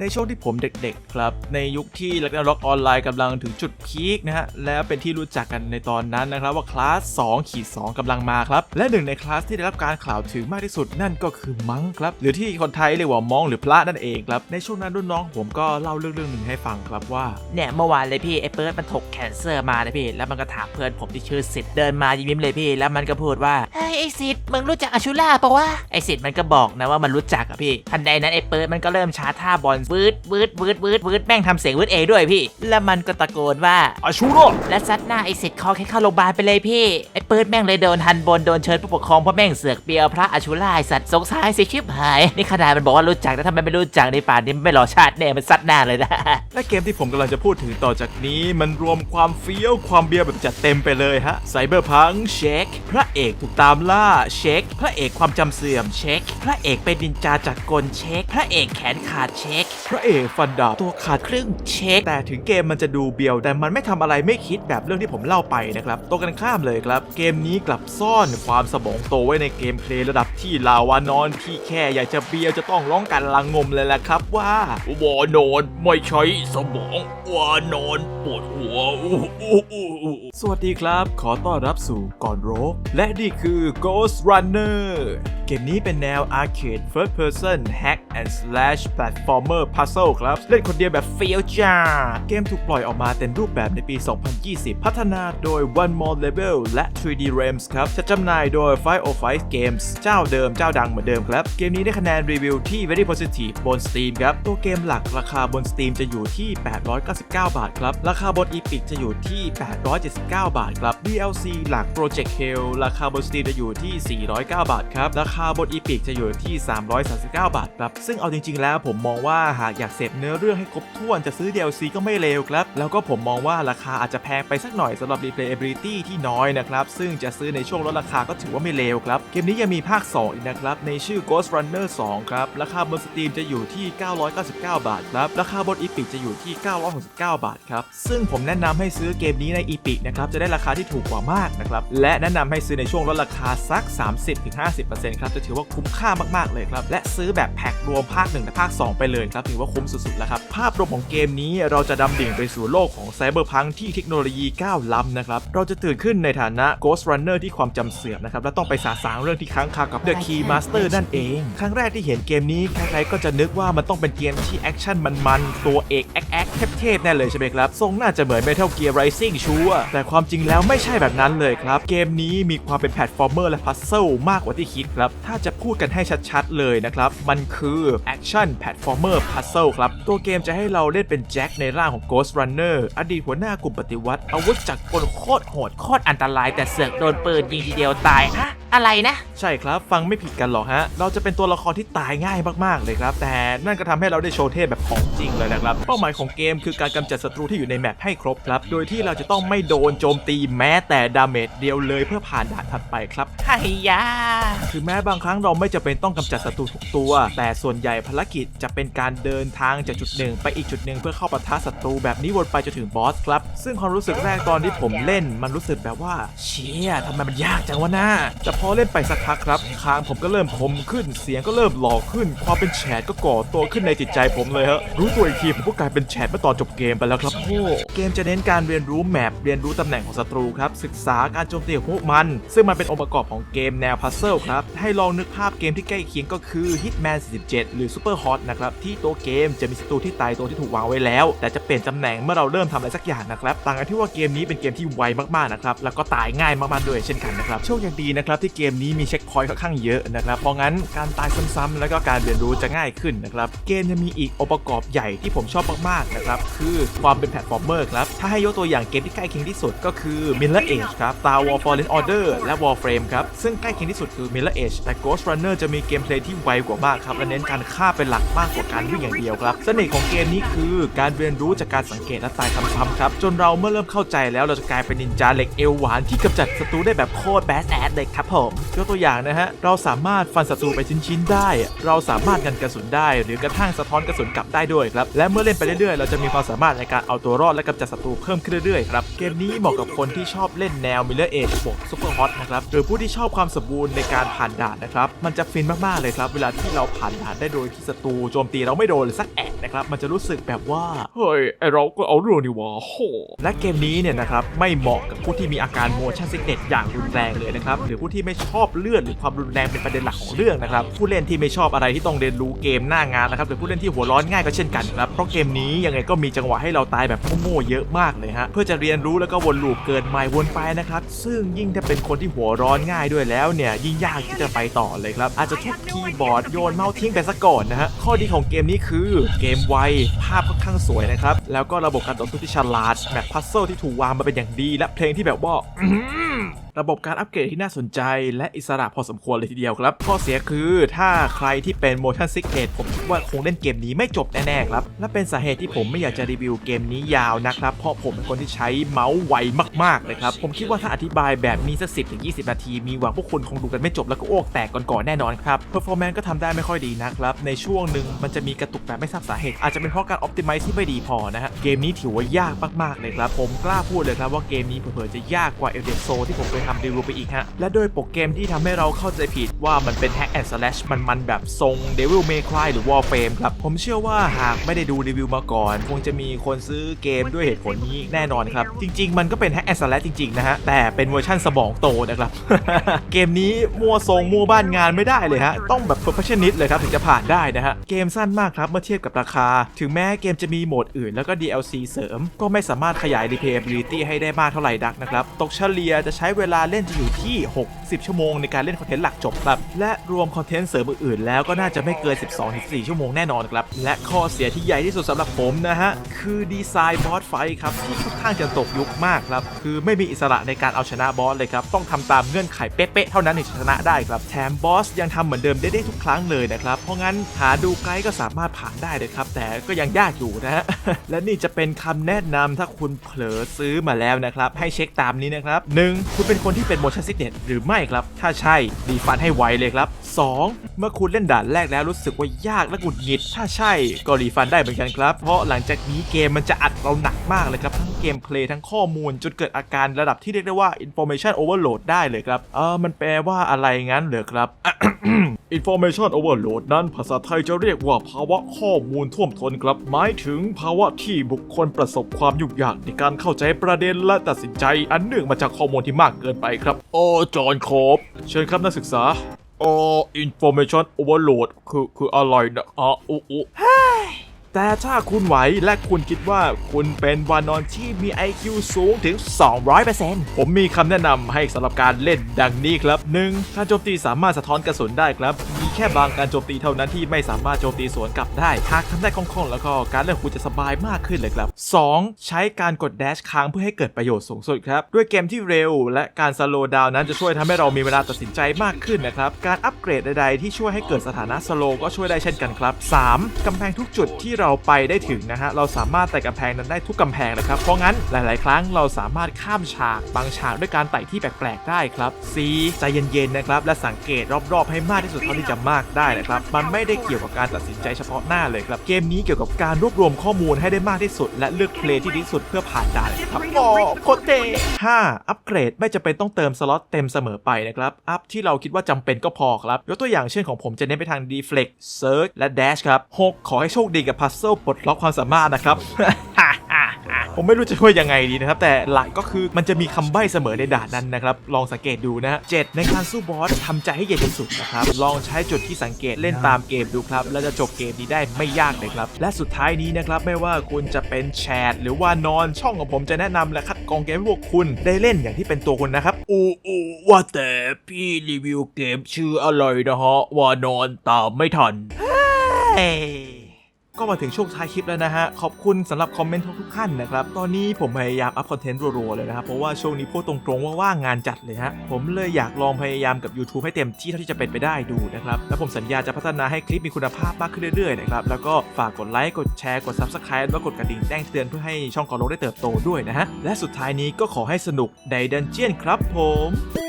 ในช่วงที่ผมเด็กๆครับ ในยุคที่ลักนาร็อกออนไลน์กำลังถึงจุดพีคนะฮะ แล้วเป็นที่รู้จักกันในตอนนั้นนะครับว่าคลาส2ขีด2กำลังมาครับ และหนึ่งในคลาสที่ได้รับการกล่าวถึงมากที่สุดนั่นก็คือมังครับ หรือที่คนไทยเรียกว่ามองหรือพระนั่นเองครับ ในช่วงนั้นรุ่นน้องผมก็เล่าเรื่องเรื่องหนึ่งให้ฟังครับว่า เนี่ยเมื่อวานเลยพี่ไอ้เปิร์ดมันถกแคนเซอร์มาเลยพี่ แล้วมันก็ถามเพื่อนผมที่ชื่อสิทธิ์เดินมายิ้มๆเลยพี่ แล้วมันก็พูดว่าเฮ้ยไอ้สิทธิ์มึงรู้จักอาชูล่าปะวะไอ้สิทธิ์มันก็บอกนะว่ามันรู้จักอะพี่ทันใดนั้นไอ้เปิร์ดมันก็เริ่มช้าท่าบอลวืดวืดวืดวืดวืดแม่งทำเสียงวืดเองด้วยพี่ แล้วมันก็ตะโกนว่าอาชูโร่และซัดหน้าไอ้สิทธิ์คอแค่เข้าโรงพยาบาลไปเลยพี่ไอ้เปิร์ดแม่งเลยโดนทันบนโดนเชิญผู้ปกครองเพราะแม่งเสือกเปียวพระอาชูล่าไอ้สัตว์สงสารสิชิบหายนี่ขนาดมันบอกว่ารู้จักแต่ทำไมไม่รู้จักในป่านนี้มันไม่รอชาติแน่มันซัดหน้าเลยนะ และเกมที่ผมกำลังจะพูดถึงต่อจากนี้ มันรวมความเฟี้ยวความเบียร์แบบจัดเต็มไปเลยฮะไซเบอร์พังเช็คพระเอกถูกตามล่าเช็คพระเอกความจำเสื่อมเช็คพระเอกเป็นดินจาจากกลเช็คพระเอกแขนขาดเช็คพระเอกฟันดาบตัวขาดครึ่งเช็ค แต่ถึงเกมมันจะดูเบียว แต่มันไม่ทำอะไรไม่คิดแบบเรื่องที่ผมเล่าไปนะครับตรงกันข้ามเลยครับ เกมนี้กลับซ่อนความสมองโตไว้ในเกมเพลย์ระดับที่ลาวานอนที่แค่อยากจะเบียวจะต้องร้องกันลังงมเลยแหละครับว่าวานอนไม่ใช้สมองวานอนปวดหัวอู้อู้อู้อู้สวัสดีครับ ขอต้อนรับสู่ก่อนโรกและนี่คือ Ghost Runner เกมนี้เป็นแนว Arcade First Person Hack and Slash Platformer Puzzle ครับ เล่นคนเดียวแบบเฟี้ยวจ้า เกมถูกปล่อยออกมาเต็มรูปแบบในปี 2020 พัฒนาโดย One More Level และ 3D Realms ครับจะจำหน่ายโดย 505 Games เจ้าเดิมเจ้าดังเหมือนเดิมครับ เกมนี้ได้คะแนนรีวิวที่ very positive บน Steam ครับ ตัวเกมหลักราคาบน Steam จะอยู่ที่ 899 บาทครับ ราคาบน Epic จะอยู่ที่ 879 บาทครับ DLC หลัก Project Hell ราคาบน Steam จะอยู่ที่ 409 บาทครับราคาาบน Epic จะอยู่ที่ 339 บาทครับ ซึ่งเอาจริง ๆ แล้วผมมองว่าหากอยากเสพเนื้อเรื่องให้ครบถ้วนจะซื้อ DLC ก็ไม่เลวครับ แล้วก็ผมมองว่าราคาอาจจะแพงไปสักหน่อยสำหรับ replayability ที่น้อยนะครับ ซึ่งจะซื้อในช่วงลดราคาก็ถือว่าไม่เลวครับ เกมนี้ยังมีภาค 2 อีกนะครับ ในชื่อ Ghost Runner 2 ครับ ราคาบน Steam จะอยู่ที่ 999 บาทครับ ราคาบน Epic จะอยู่ที่ 969 บาทครับ ซึ่งผมแนะนำให้ซื้อเกมนี้ใน Epic นะครับ จะได้ราคาที่ถูกกว่ามากนะครับ และแนะนำให้ซื้อในช่วงลดราคาสัก 30-50%ครับจะถือว่าคุ้มค่ามากๆเลยครับและซื้อแบบแพ็ครวมภาค1และภาค 2 ไปเลยครับถือว่าคุ้มสุดๆแล้วครับภาพรวมของเกมนี้เราจะดำดิ่งไปสู่โลกของไซเบอร์พังที่เทคโนโลยีก้าวล้ำนะครับเราจะตื่นขึ้นในฐานะ Ghost Runner ที่ความจำเสื่อมนะครับและต้องไปสาสางเรื่องที่ค้างคากับ The Key Master นั่นเอง ครั้งแรกที่เห็นเกมนี้ใครๆก็จะนึกว่ามันต้องเป็นเกมที่แอคชั่นมันๆตัวเอกแอคแอคเทพๆแน่เลยใช่ไหมครับทรงน่าจะเหมือน Metal Gear Rising ชัวร์แต่ความจริงแล้วไม่ใช่แบบนั้นเลยครับ เกมนี้มีความเป็นแพลตฟอร์มเมอร์และพัซเซิลมากกว่าที่คิดครับถ้าจะพูดกันให้ชัดๆเลยนะครับ มันคือแอคชั่นแพลตฟอร์มเมอร์พัซเซลครับ ตัวเกมจะให้เราเล่นเป็นแจ็คในร่างของ Ghost Runner อดีตหัวหน้ากลุ่มปฏิวัติ อาวุธจากรกลโคตรโหดโคตรอันตราย แต่เสือกโดนปืนยิงทีเดียวตายฮะอะไรนะ ใช่ครับ ฟังไม่ผิดกันหรอกฮะ เราจะเป็นตัวละครที่ตายง่ายมากๆเลยครับ แต่นั่นก็ทำให้เราได้โชว์เทพแบบของจริงเลยนะครับ เป้าหมายของเกมคือการกำจัดศัตรูที่อยู่ในแมปให้ครบครับ โดยที่เราจะต้องไม่โดนโจมตีแม้แต่ดาเมจเดียวเลยเพื่อผ่านด่านถัดไปครับไฮยาถึงแม้บางครั้งเราไม่จะเป็นต้องกำจัดศัตรูทุกตัว แต่ส่วนใหญ่ภารกิจจะเป็นการเดินทางจากจุดหนึ่งไปอีกจุดหนึ่งเพื่อเข้าปะทะศัตรูแบบนี้วนไปจนถึงบอสครับ ซึ่งความรู้สึกแรกตอนที่ผมเล่น มันรู้สึกแบบว่า เชี่ยทำไมมันยากจังวะน้าแต่พอเล่นไปสักพักครับคางผมก็เริ่มคมขึ้น เสียงก็เริ่มหล่อขึ้น ความเป็นแฉดก็ก่อตัวขึ้นในจิตใจผมเลยฮะ รู้ตัวอีกทีผมก็กลายเป็นแฉดเมื่อตอนจบเกมไปแล้วครับโอ้เกมจะเน้นการเรียนรู้แมปเรียนรู้ตำแหน่งของศัตรูครับ ศึกษาการโจมตีของพวกมัน ซึ่งมันเป็นองค์ประกอบของเกมแนวพัซเซิลครับ ให้ลองนึกภาพเกมที่ใกล้เคียงก็คือ Hitman 47 หรือ Super Hot นะครับ ที่ตัวเกมจะมีศัตรูที่ตายตัวที่ถูกวางไว้แล้ว แต่จะเปลี่ยนตำแหน่งเมื่อเราเริ่มทำอะไรสักอย่างนะครับ ต่างกันที่ว่าเกมนี้เป็นเกมที่ไวมากๆนะครับ แล้วก็ตายง่ายมากๆด้วยเช่นกันนะครับ โชคยังดีนะครับที่เกมนี้มีเช็คพอยต์ค่อนข้างเยอะนะครับ เพราะงั้นการตายซ้ำๆแล้วก็การเรียนรู้จะง่ายขึ้นนะครับ เกมยังมีอีกองค์ประกอบใหญ่ที่ผมชอบมากๆนะครับคือความเป็นแพลตฟอร์มเมอร์ครับ ถ้าให้ยกตัวอย่างเกมที่ใกล้เคียงที่สุดก็คือ Mirror Edge ครับ Star Wars Fallen Order และ Warframe ครับ ซึ่งใกล้เคียงที่สุดคือ Mirror Edge แต่ Ghost Runner จะมีเกมเพลย์ที่ไวกว่ามากครับและเน้นการฆ่าเป็นหลักมากกว่าการวิ่งอย่างเดียวครับ เสน่ห์ของเกมนี้คือการเรียนรู้จากการสังเกตและตายซ้ำๆครับจนเราเมื่อเริ่มเข้าใจแล้วเราจะกลายเป็นนินจาเหล็กเอวหวานที่กำจัดศัตรูได้แบบโคตรแบสแอดเลยครับผยกตัวอย่างนะฮะเราสามารถฟันศัตรูไปชิ้นๆได้ เราสามารถกันกระสุนได้ หรือกระทั่งสะท้อนกระสุนกลับได้ด้วยครับและเมื่อเล่นไปเรื่อยๆ เราจะมีความสามารถในการเอาตัวรอดและกำจัดศัตรูเพิ่มขึ้นเรื่อยๆครับเกมนี้เหมาะกับคนที่ชอบเล่นแนว Miller Age บวก Super Hot นะครับหรือผู้ที่ชอบความสมบูรณ์ในการผ่านด่านนะครับมันจะฟินมากๆเลยครับเวลาที่เราผ่านด่านได้โดยที่ศัตรูโจมตีเราไม่โดนเลยสักแอะ นะครับมันจะรู้สึกแบบว่า เฮ้ยไอเราก็เอาเรื่องนี่วะโหและเกมนี้เนี่ยนะครับไม่เหมาะกับผู้ที่มีอาการ motion sickness อย่างรุนแรงเลยนะครับหรือผู้ที่ไม่ชอบเลือดหรือความรุนแรงเป็นประเด็นหลักของเรื่องนะครับผู้เล่นที่ไม่ชอบอะไรที่ต้องเรียนรู้เกมหน้างานนะครับหรือผู้เล่นที่หัวร้อนง่ายก็เช่นกันครับเพราะเกมนี้ยังไงก็มีจังหวะให้เราตายแบบโง่ๆเยอะมากเลยฮะเพื่อจะเรียนรู้แล้วก็วนลูปเกินไมล์วนไปนะครับซึ่งยิ่งถ้าเป็นคนที่หัวร้อนง่ายด้วยแล้วเนี่ยยิ่งยากที่จะไปต่อเลยครับอาจจะทุบคีย์บอร์ดโยนเมาส์ทิ้งไปซะก่อนนะฮะข้อดีของเกมนี้คือเกมไว ภาพค่อนข้างสวยนะครับ แล้วก็ระบบการต่อสู้ที่ฉลาดแมปพัซเซิลที่ถูกวางมาเป็นอย่างดี และเพลงที่แบบว่า ระบบการอัปเกรดที่น่าสนใจ และอิสระพอสมควรเลยทีเดียวครับ ข้อเสียคือถ้าใครที่เป็น motion sickness ผมคิดว่าคงเล่นเกมนี้ไม่จบแน่ๆครับ และเป็นสาเหตุที่ผมไม่อยากจะรีวิวเกมนี้ยาวนะครับ เพราะผมเป็นคนที่ใช้เมาส์ไวมากๆเลยครับ ผมคิดว่าถ้าอธิบายแบบนี้สักสิบถึง20นาที มีหวังพวกคุณคงดูกันไม่จบแล้วก็อ้วกแตกก่อนๆแน่นอนครับ performance ก็ทำได้ไม่ค่อยดีนะครับ ในช่วงหนึ่งมันจะมีกระตุกแบบไม่ทราบสาเหตุ อาจจะเป็นเพราะการ optimize ที่ไม่ดีพอนะฮะ เกมนี้ถือว่ายากมากๆเลยครับ ผมกล้าพูดเลยครับว่าเกมนี้เผลอจะยากกว่า Elden Soul ที่ผมเคยทำรีวิวไปอีกฮะ และโดยโปรแกมที่ทำให้เราเข้าใจผิดว่ามันเป็น hack and slash มันๆแบบทรง Devil May Cry หรือ Warframe ครับ ผมเชื่อว่าหากไม่ได้ดูรีวิวมาก่อน คงจะมีคนซื้อเกมด้วยเหตุผลนี้แน่นอนครับ จริง ๆ มันก็เป็น hack and slash จริง ๆ นะฮะ แต่เป็นเวอร์ชันสมองโตนะครับ เกมนี้มั่วทรงมั่วบ้านงานไม่ได้เลยฮะ ต้องแบบ perfectionist เลยครับถึงจะผ่านได้นะฮะ เกมสั้นมากครับเมื่อเทียบกับราคา ถึงแม้เกมจะมีโหมดอื่นแล้วก็ DLC เสริม ก็ไม่สามารถขยาย replayability ให้ได้มากเท่าไหร่ดักนะครับ ตกเฉลี่ยจะใช้เวลาาเล่นจะอยู่ที่ 60 ชั่วโมงในการเล่นคอนเทนต์หลักจบครับ และรวมคอนเทนต์เสริมอื่นๆแล้วก็น่าจะไม่เกิน 12-14 ชั่วโมงแน่นอนครับ และข้อเสียที่ใหญ่ที่สุดสำหรับผมนะฮะ คือดีไซน์บอสไฟครับที่ค่อนข้างจะตกยุคมากครับ คือไม่มีอิสระในการเอาชนะบอสเลยครับ ต้องทำตามเงื่อนไขเป๊ะๆเท่านั้นถึงชนะได้ครับ แถมบอสยังทำเหมือนเดิมได้ได้ทุกครั้งเลยนะครับ เพราะงั้นหาดูไกด์ก็สามารถผ่านได้เลยครับ แต่ก็ยังยากอยู่นะฮะ และนี่จะเป็นคำแนะนำถ้าคุณเผลอซื้อมาแล้วนะครับ ให้เช็คตามนี้นะครับ 1. คุณเป็นคนที่เป็น motion sickness หรือไม่ครับ ถ้าใช่รีฟันให้ไวเลยครับ 2. เมื่อคุณเล่นด่านแรกแล้วรู้สึกว่ายากและหงุดหงิด ถ้าใช่ก็รีฟันได้เหมือนกันครับ เพราะหลังจากนี้เกมมันจะอัดเราหนักมากเลยครับ ทั้งเกมเพลย์ทั้งข้อมูลจนเกิดอาการระดับที่เรียกได้ว่า information overload ได้เลยครับ เออมันแปลว่าอะไรงั้นเหรอครับ Information Overload นั้นภาษาไทยจะเรียกว่าภาวะข้อมูลท่วมท้นครับ หมายถึงภาวะที่บุคคลประสบความยุ่งยากในการเข้าใจประเด็นและตัดสินใจ อันเนื่องมาจากข้อมูลที่มากเกินไปครับ โอ้จอห์นครบเชิญครับนักศึกษาอ๋อ Information Overload คือคืออะไรนะอ๋ออุ๊อุ๊ แต่ถ้าคุณไหวและคุณคิดว่าคุณเป็นวานอนที่มี IQ สูงถึง 200%ผมมีคำแนะนำให้สำหรับการเล่นดังนี้ครับ 1. การโจมตีสามารถสะท้อนกระสุนได้ครับ มีแค่บางการโจมตีเท่านั้นที่ไม่สามารถโจมตีสวนกลับได้ หากทำได้คล่องๆ แล้วก็การเล่นคุณจะสบายมากขึ้นเลยครับ 2. ใช้การกดแดชค้างเพื่อให้เกิดประโยชน์สูงสุดครับ ด้วยเกมที่เร็ว และการสโลว์ดาวน์นั้นจะช่วยทำให้เรามีเวลาตัดสินใจมากขึ้นนะครับ การอัปเกรดใดๆที่ช่วยให้เกิดสถานะสโลว์ก็ช่วยได้เช่นกันครับ 3. กำแพงทุกจุดที่เราไปได้ถึงนะฮะเราสามารถไต่กำแพงนั้นได้ทุกกำแพงนะครับเพราะงั้นหลาย ๆ ครั้งเราสามารถข้ามฉากบางฉากด้วยการไต่ที่แปลก ๆ ได้ครับ C ใจเย็น ๆ นะครับ และสังเกตรอบ ๆ ให้มากที่สุดเท่าที่จะมากได้นะครับมันไม่ได้เกี่ยวกับการตัดสินใจเฉพาะหน้าเลยครับเกมนี้เกี่ยวกับการรวบรวมข้อมูลให้ได้มากที่สุด และเลือกเพลย์ที่ดีที่สุดเพื่อผ่านด่านครับโอ้โคตรเท่ 5. อัปเกรดไม่จำเป็นต้องเติมสล็อตเต็มเสมอไปนะครับอัพที่เราคิดว่าจำเป็นก็พอครับยกตัวอย่างเช่นของผมจะเน้นไปทาง deflect search และ dash ครับ 6. ขอให้โชคดีกับ puzzle ปลดล็อกความสามารถนะครับ ผมไม่รู้จะช่วยยังไงดีนะครับ แต่หลักก็คือมันจะมีคำใบ้เสมอในด่านนั้นนะครับ ลองสังเกตดูนะฮะเจ็ดในการสู้บอสทำใจให้เย็นที่สุดนะครับ ลองใช้จุดที่สังเกตเล่นตามเกมดูครับ แล้วจะจบเกมนี้ได้ไม่ยากเลยครับ และสุดท้ายนี้นะครับ ไม่ว่าคุณจะเป็นแชทหรือว่านอนช่องของผมจะแนะนำและคัดกรองเกมให้พวกคุณได้เล่นอย่างที่เป็นตัวคุณนะครับอูอูว่าแต่พี่รีวิวเกมชื่ออะไรนะฮะว่านอนตามไม่ทันเอ้ ก็มาถึงช่วงท้ายคลิปแล้วนะฮะ ขอบคุณสำหรับคอมเมนต์ทุกๆท่านนะครับ ตอนนี้ผมพยายามอัพคอนเทนต์รัวๆเลยนะครับ เพราะว่าช่วงนี้พูดตรงๆว่าว่างงานจัดเลยฮะ ผมเลยอยากลองพยายามกับ YouTube ให้เต็มที่เท่าที่จะเป็นไปได้ดูนะครับ แล้วผมสัญญาจะพัฒนาให้คลิปมีคุณภาพมากขึ้นเรื่อยๆนะครับ แล้วก็ฝากกดไลค์ กดแชร์ กด Subscribe แล้วกดกระดิ่งแจ้งเตือนเพื่อให้ช่องของเราได้เติบโตด้วยนะฮะ และสุดท้ายนี้ก็ขอให้สนุกในดันเจียนครับผม